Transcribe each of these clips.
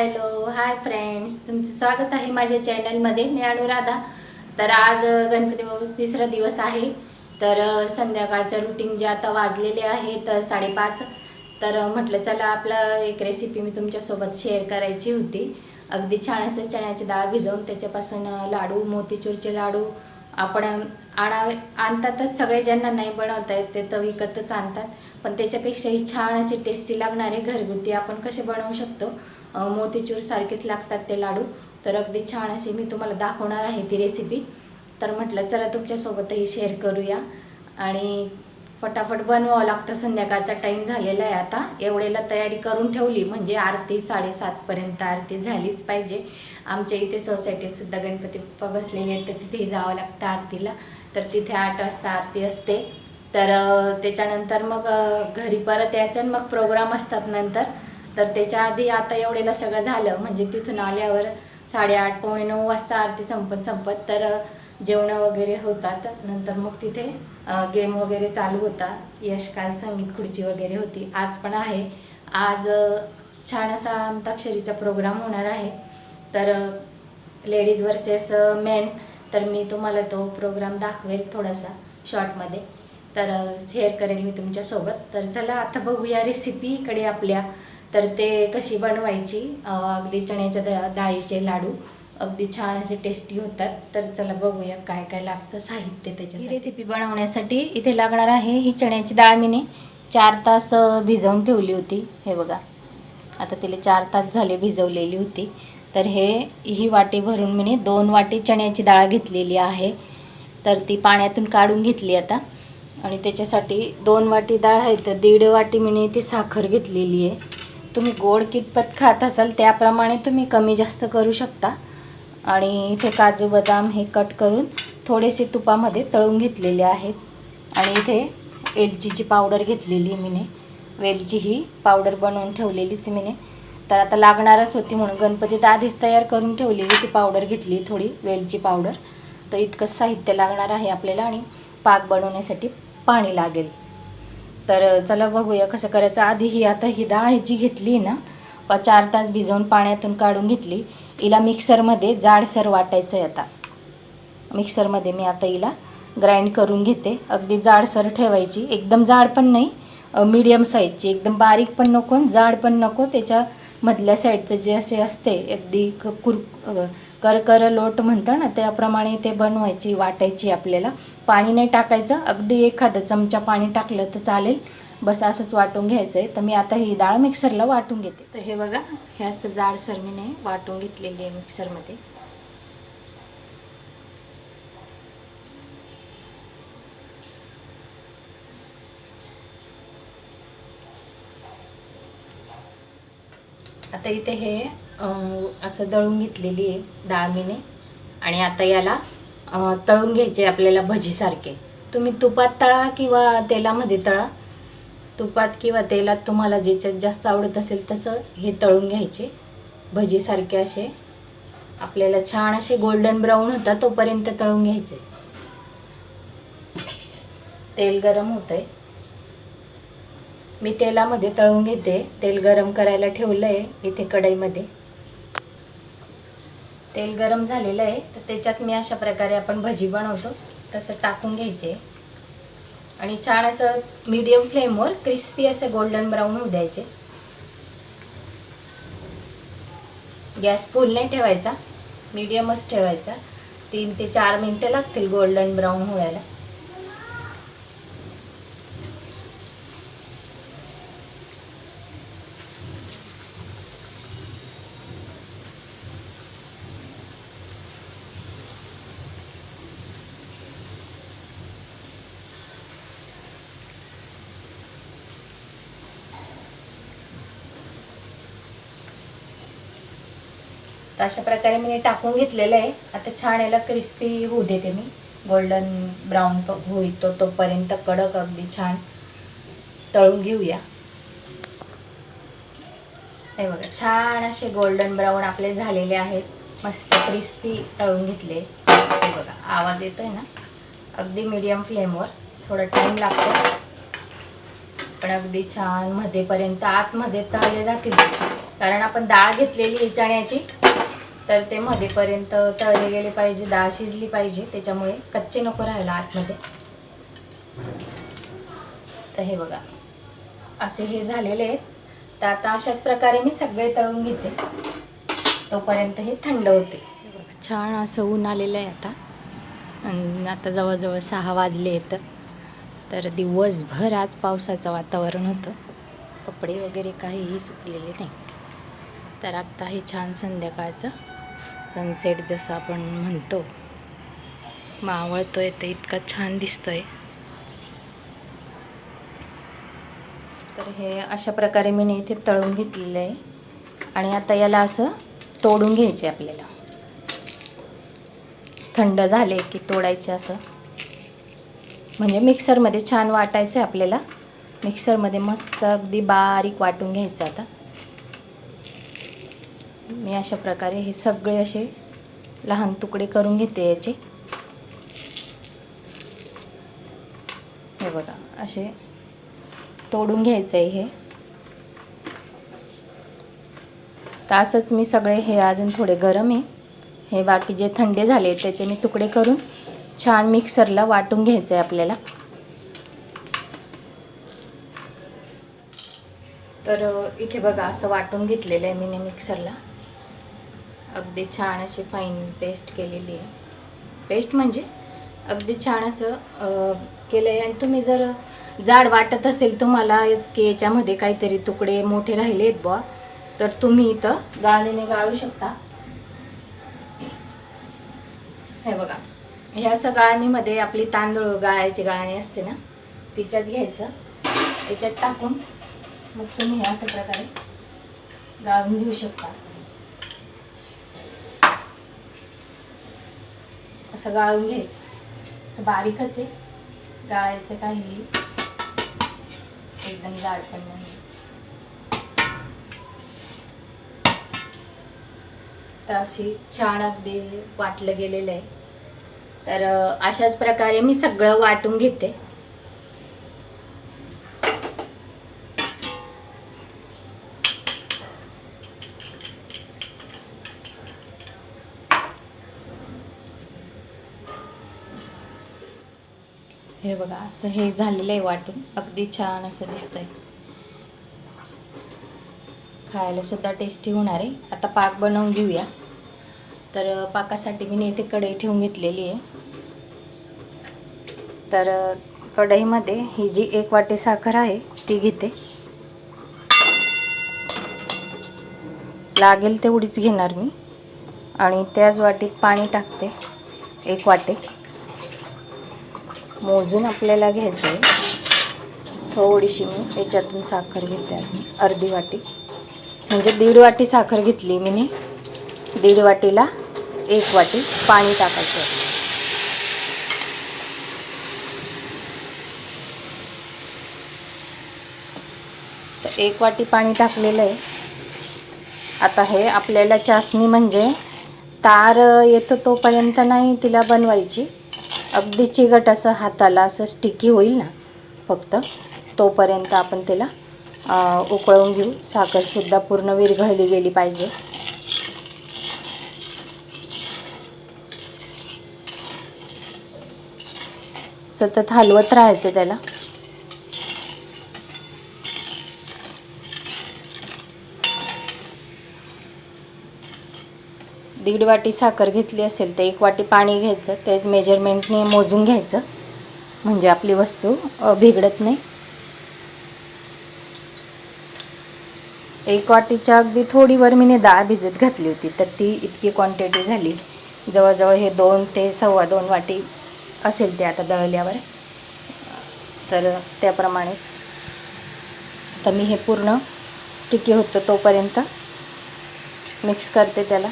Hello hi friends. तुमचं स्वागत आहे माझ्या चॅनलमध्ये. मी अनुराधा तर आज गणपती बाबाचा तिसरा दिवस आहे. तर संध्याकाळचं रुटीन जे आता वाजलेले आहे तर साडेपाच. तर म्हटलं चला आपलं एक रेसिपी मी तुमच्यासोबत शेअर करायची होती. अगदी छान असं चण्याची डाळ भिजवून त्याच्यापासून लाडू मोतीचूरचे लाडू. आपण आणावे आणतातच सगळे ज्यांना नाही बनवता येत ते तर विकतच आणतात. पण त्याच्यापेक्षाही छान असे टेस्टी लागणारे घरगुती आपण कसे बनवू शकतो? मोतीचूर सारखेच लागतात ते लाडू. तर अगदी छान असे मी तुम्हाला दाखवणार आहे ती रेसिपी तर म्हटलं चला तुमच्यासोबतही शेअर करूया. आणि फटाफट बनवावं लागतं संध्याकाळचा टाईम झालेला आहे आता. एवढेला तयारी करून ठेवली म्हणजे आरती साडेसातपर्यंत आरती झालीच पाहिजे. आमच्या इथे सोसायटीत सुद्धा गणपती बाप्पा बसलेले आहेत तर तिथेही जावं लागतं आरतीला. तर तिथे आठ वाजता आरती असते. तर त्याच्यानंतर मग घरी परत यायचं आणि मग प्रोग्राम असतात नंतर. तर त्याच्या आधी आता एवढेला सगळं झालं. म्हणजे तिथून आल्यावर साडेआठ पावणे नऊ वाजता आरती संपत संपत तर जेवणं वगैरे होतात. नंतर मग तिथे गेम वगैरे चालू होता. यशकाल संगीत खुर्ची वगैरे होती. आज पण आहे. आज छान असा अंताक्षरीचा प्रोग्राम होणार आहे. तर लेडीज वर्सेस मेन तर मी तुम्हाला तो प्रोग्राम दाखवेल थोडासा शॉर्टमध्ये तर शेअर करेल मी तुमच्यासोबत. तर चला आता बघूया रेसिपीकडे आपल्या तर ते कशी बनवायची? अगदी चण्याच्या दा डाळीचे लाडू. अगदी छान असे टेस्टी होतात. तर चला बघूया काय काय लागतं साहित्य त्याच्या रेसिपी बनवण्यासाठी इथे लागणार आहे ही चण्याची डाळ मीने चार तास भिजवून ठेवली होती. हे बघा. आता तिला चार तास झाले भिजवलेली होती. तर हे ही वाटी भरून मी दोन वाटी चण्याची डाळ घेतलेली आहे. तर ती पाण्यातून काढून घेतली आता. आणि त्याच्यासाठी दोन वाटी डाळ आहे तर दीड वाटी मी ती साखर घेतलेली आहे. तुम्ही गोड कितपत खात असाल त्याप्रमाणे तुम्ही कमी जास्त करू शकता. आणि इथे काजू बदाम हे कट करून थोडेसे तुपामध्ये तळून घेतलेले आहेत. आणि इथे वेलचीची पावडर घेतलेली मीने. वेलची ही पावडर बनवून ठेवलेलीच मीने. तर आता लागणारच होती म्हणून गणपतीत आधीच तयार करून ठेवलेली ती पावडर घेतली थोडी वेलची पावडर. तर इतकंच साहित्य लागणार आहे आपल्याला आणि पाक बनवण्यासाठी पाणी लागेल. तर चला बघूया कसं करायचं. आधी ही आता ही डाळ ह्याची घेतली ना चार तास भिजवून पाण्यातून काढून घेतली. हिला मिक्सरमध्ये जाडसर वाटायचं आहे आता. मिक्सरमध्ये मी आता हिला ग्राइंड करून घेते. अगदी जाडसर ठेवायची. एकदम जाड पण नाही मीडियम साईजची. एकदम बारीक पण नको जाड पण नको. त्याच्या मधल्या साईडचं जे असे असते अगदी कुर करकर लोट म्हणतं ना त्याप्रमाणे ते बनवायची वाटायची आपल्याला. पाणी नाही टाकायचं. अगदी एखादं चमचा पाणी टाकलं तर चालेल. बस असंच वाटून घ्यायचं आहे तर मी आता ही डाळ मिक्सरला वाटून घेते. तर हे बघा हे असं जाडसर मी नाही वाटून घेतलेली आहे मिक्सरमध्ये. आता इथे हे असं दळून घेतलेली आहे डाळ मीने आणि आता याला तळून घ्यायचे आपल्याला भजीसारखे. तुम्ही तुपात तळा किंवा तेलामध्ये तळा. तुपात किंवा तेलात तुम्हाला ज्याच्यात जास्त आवडत असेल तसं हे तळून घ्यायचे. भजीसारखे असे. आपल्याला छान असे गोल्डन ब्राऊन होता तोपर्यंत तळून घ्यायचे. तेल गरम होतं आहे मी तेलामध्ये तळून घेते. तेल गरम करायला ठेवलं आहे इथे कढईमध्ये. तेल गरम झालेलं आहे. तर त्याच्यात मी अशा प्रकारे आपण भजी बनवतो. तसं टाकून घ्यायचे. आणि छान असं मीडियम फ्लेमवर क्रिस्पी असं गोल्डन ब्राऊन होऊ द्यायचे. गॅस फुल नाही ठेवायचा. मीडियमच ठेवायचा. तीन ते चार मिनटं लागतील गोल्डन ब्राऊन होण्याला तर अशा प्रकारे मी टाकून घेतलेलं आहे. आता छान याला क्रिस्पी होऊ देते मी. गोल्डन ब्राऊन होईल तो तोपर्यंत कडक अगदी छान तळून घेऊया. हे बघा छान असे गोल्डन ब्राऊन आपले झालेले आहेत. मस्त क्रिस्पी तळून घेतले. हे बघा आवाज येतोय ना? अगदी मीडियम फ्लेमवर थोडा टाईम लागतो. पण अगदी छान मध्येपर्यंत आतमध्ये तळले जातील. कारण आपण डाळ घेतलेली याच्या चण्याची तर ते मध्येपर्यंत तळले गेले पाहिजे डाळ शिजली पाहिजे त्याच्यामुळे कच्चे नको राहायला आतमध्ये. तर हे बघा असे हे झालेले आहेत. तर आता अशाच प्रकारे मी सगळे तळून घेते. तोपर्यंत हे थंड होते. छान असं ऊन आलेलं आहे आता. आणि आता जवळजवळ सहा वाजले आहेत. तर दिवसभर आज पावसाचं वातावरण होतं. कपडे वगैरे काहीही सुकलेले नाही. तर आत्ता हे छान संध्याकाळचं सनसेट जसं आपण म्हणतो. मावळतोय ते इतका छान दिसतोय. तर हे अशा प्रकारे मी इथे तळून घेतलेलं आहे. आणि आता याला असं तोडून घ्यायचे आपल्याला. थंड झाले की तोडायचे असं. म्हणजे मिक्सरमध्ये छान वाटायचं आहे आपल्याला मिक्सरमध्ये मस्त अगदी बारीक वाटून घ्यायचं आता. मी अशा प्रकारे हे सगळे असे लहान तुकडे करून घेते याचे. हे बघा असे तोडून घ्यायचं आहे हे. तर असंच मी सगळे हे अजून थोडे गरम आहे. हे बाकी जे थंडे झाले त्याचे मी तुकडे करून छान मिक्सरला वाटून घ्यायचं आहे आपल्याला. तर इथे बघा असं वाटून घेतलेलं आहे मी मिक्सरला. अगदी छान अशी फाईन पेस्ट केलेली आहे. पेस्ट म्हणजे अगदी छान असं केलं आहे आणि तुम्ही जर जाड वाटत असेल तुम्हाला की याच्यामध्ये काहीतरी तुकडे मोठे राहिले आहेत बुवा तर तुम्ही इथं गाळणीने गाळू शकता. हे बघा ह्या असं गाळणीमध्ये आपली तांदूळ गाळायची गाळणी असते ना तिच्यात घ्यायचं. याच्यात टाकून मग तुम्ही ह्या असं प्रकारे गाळून घेऊ शकता. असं गाळून घ्यायचं. तर बारीकच आहे. गाळायचं काही. एकदम जाड पण नाही. तर अशी छान अगदी वाटलं गेलेलं आहे. तर अशाच प्रकारे मी सगळं वाटून घेते. असं हे झालेलं आहे वाटून. अगदी छान असं दिसतंय. खायला सुद्धा टेस्टी होणार आहे. आता पाक बनवून घेऊया. तर पाकासाठी मी इथे कढई ठेवून घेतलेली आहे. तर कढईमध्ये ही जी एक वाटी साखर आहे ती घेते. लागेल तेवढीच घेणार मी. आणि त्याच वाटीत पाणी टाकते एक वाटी. मोजून आपल्याला घ्यायचं आहे थोडीशी मी याच्यातून साखर घेते अजून अर्धी वाटी. म्हणजे दीड वाटी साखर घेतली मी दीड वाटीला एक वाटी पाणी टाकायचं तर एक वाटी पाणी टाकलेलं आहे. आता हे आपल्याला चासणी म्हणजे तार येतो तोपर्यंत नाही तिला बनवायची. अगदी चिकट असं हाताला असं स्टिकी होईल ना फक्त. तोपर्यंत आपण त्याला उकळवून घेऊ. साखरसुद्धा पूर्ण विरघळली गेली पाहिजे. सतत हलवत राहायचं त्याला. दीड वाटी साखर घेतली असेल तर एक वाटी पाणी घ्यायचं तेच मेजरमेंटने मोजून घ्यायचं. म्हणजे आपली वस्तू बिघडत नाही. एक वाटीच्या अगदी थोडीवर मी डाळ भिजत घातली होती तर ती इतकी क्वांटिटी झाली. जवळजवळ हे दोन ते सव्वा दोन वाटी असेल ते आता दळल्यावर. तर त्याप्रमाणेच तर मी हे पूर्ण स्टिकी होतं तोपर्यंत मिक्स करते त्याला.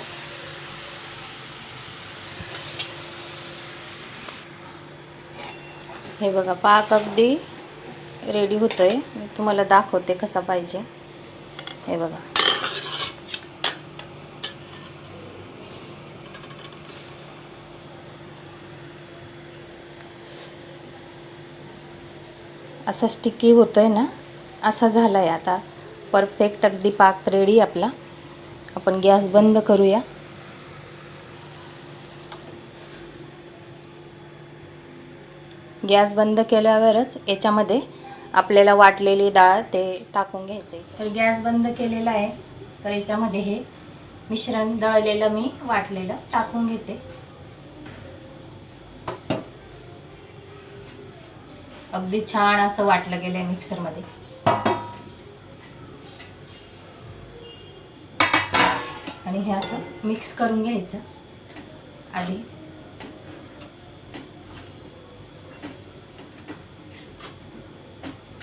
हे बघा पाक अगदी रेडी होतो आहे मी तुम्हाला दाखवते कसा पाहिजे. हे बघा. असा स्टिकी होतो आहे ना असा झाला आहे आता. परफेक्ट अगदी पाक रेडी आपला. आपण गॅस बंद करूया. गॅस बंद केल्यावरच याच्यामध्ये आपल्याला वाटलेली डाळ ते टाकून घ्यायचं. आहे तर गॅस बंद केलेला आहे तर याच्यामध्ये हे मिश्रण दळलेलं मी वाटलेलं टाकून घेते. अगदी छान असं वाटलं गेलं आहे मिक्सरमध्ये. आणि हे असं मिक्स करून घ्यायचं. आधी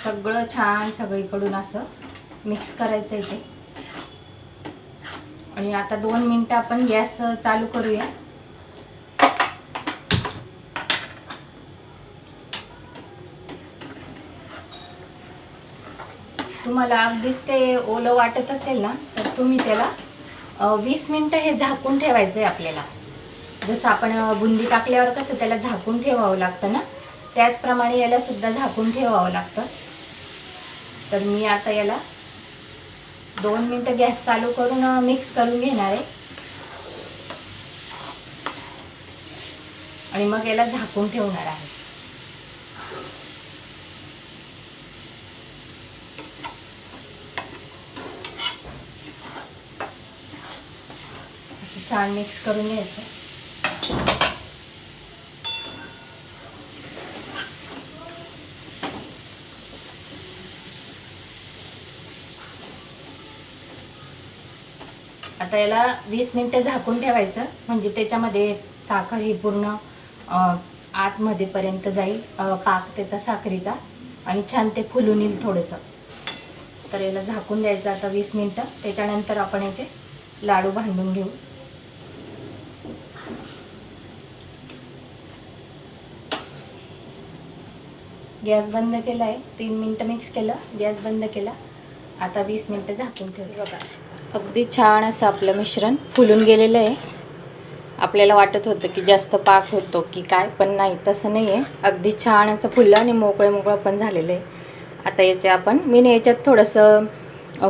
सगळं छान सगळीकडून असं मिक्स करायचं इथे आणि आता दोन मिनटं आपण गॅस चालू करूया. तुम्हाला अगदीच ते ओलं वाटत असेल ना तर तुम्ही त्याला वीस मिनटं हे झाकून ठेवायचं आहे आपल्याला. जसं आपण बुंदी टाकल्यावर कसं त्याला झाकून ठेवावं लागतं ना त्याचप्रमाणे याला सुद्धा झाकून ठेवावं लागतं. तर मी आता याला दोन मिनटं गॅस चालू करून मिक्स करून घेणार आहे. आणि मग याला झाकून ठेवणार आहे. छान मिक्स करून घ्यायचं. आता याला वीस मिनटं झाकून ठेवायचं. म्हणजे त्याच्यामध्ये साखर ही पूर्ण आतमध्येपर्यंत जाईल. पाक त्याचा साखरेचा. आणि छान ते फुलून येईल थोडंसं. तर याला झाकून द्यायचं आता वीस मिनटं. त्याच्यानंतर आपण याचे लाडू बांधून घेऊ. गॅस बंद केला आहे तीन मिनटं मिक्स केलं. गॅस बंद केला. आता वीस मिनटं झाकून ठेवू. बघा. अगदी छान असं आपलं मिश्रण फुलून गेलेलं आहे. आपल्याला वाटत होतं की जास्त पाक होतो की काय पण नाही तसं नाही आहे. अगदी छान असं फुलं आणि मोकळं मोकळं पण झालेलं आहे. आता याचे आपण मी याच्यात थोडंसं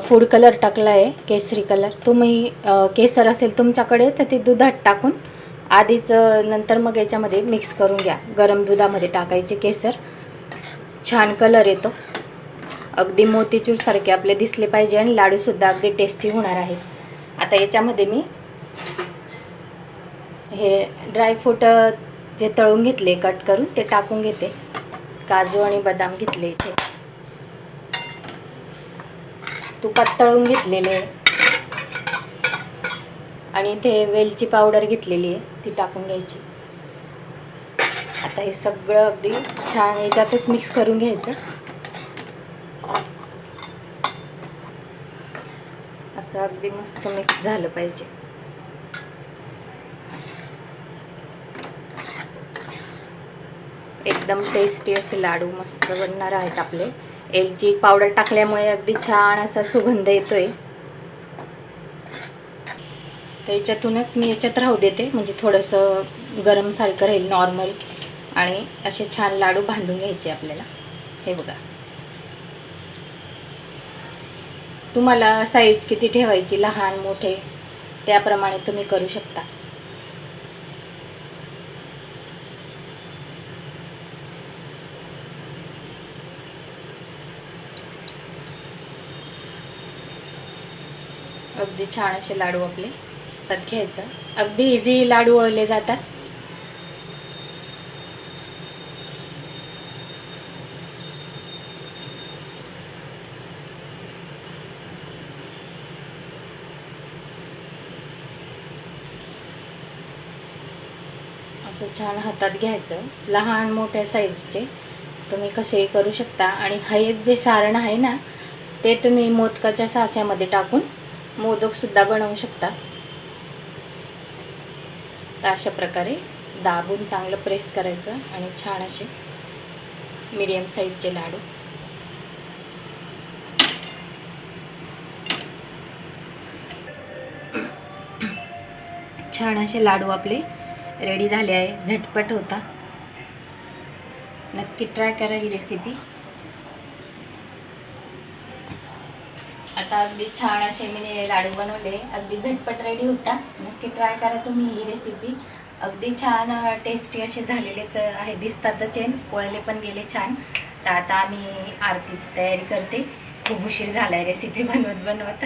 फूड कलर टाकला आहे केसरी कलर तुम्ही केसर असेल तुमच्याकडे तर ते दुधात टाकून आधीच नंतर मग याच्यामध्ये मिक्स करून घ्या. गरम दुधामध्ये टाकायचे केसर. छान कलर येतो. अगदी मोतीचूरसारखे आपले दिसले पाहिजे आणि लाडूसुद्धा अगदी टेस्टी होणार आहेत. आता याच्यामध्ये मी हे ड्रायफ्रूट जे तळून घेतले कट करून ते टाकून घेते. काजू आणि बदाम घेतले इथे. तुपात तळून घेतलेले. आणि इथे वेलची पावडर घेतलेली आहे ती टाकून घ्यायची. आता हे सगळं अगदी छान याच्यातच मिक्स करून घ्यायचं. असं अगदी मस्त मिक्स झालं पाहिजे. एकदम टेस्टी असे लाडू मस्त बनणार आहेत आपले. एलची पावडर टाकल्यामुळे अगदी छान असा सुगंध येतोय. तर याच्यातूनच मी याच्यात राहू देते. म्हणजे थोडंसं गरमसारखं राहील नॉर्मल आणि असे छान लाडू बांधून घ्यायचे आपल्याला. हे बघा. तुम्हाला साईज किती ठेवायची? लहान मोठे? त्याप्रमाणे तुम्ही करू शकता. अगदी छान असे लाडू आपले. त्यात घ्यायचं. अगदी इझी लाडू वळले जातात. असं छान हातात घ्यायचं. लहान मोठ्या साईजचे तुम्ही कसेही करू शकता. आणि हे जे सारण आहे ना ते तुम्ही मोदकाच्या सास्यामध्ये टाकून मोदकसुद्धा बनवू शकता. तर अशा प्रकारे दाबून चांगलं प्रेस करायचं आणि छान असे मीडियम साईजचे लाडू. छान असे लाडू आपले रेडी झाले आहे. झटपट होता. नक्की ट्राय करा ही रेसिपी आता अगदी छान असे मी लाडू बनवले. अगदी झटपट रेडी होता. नक्की ट्राय करा तुम्ही ही रेसिपी अगदी छान टेस्टी असे झालेलेच आहे. दिसतातच आहे पोळले पण गेले छान. तर आता आम्ही आरतीची तयारी करते. खूप उशीर झाला आहे रेसिपी बनवत बनवत.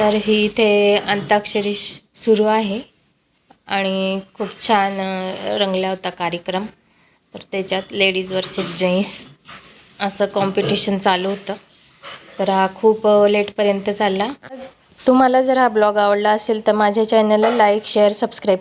तर ही इथे अंताक्षरी सुरू आहे. आणि खूप छान रंगला होता कार्यक्रम. तर त्याच्यात लेडीज वर्सेस जेंट्स असं कॉम्पिटिशन चालू होतं. तर हा खूप लेटपर्यंत चालला. तुम्हाला जर हा ब्लॉग आवडला असेल तर माझ्या चॅनलला लाईक शेअर सबस्क्राईब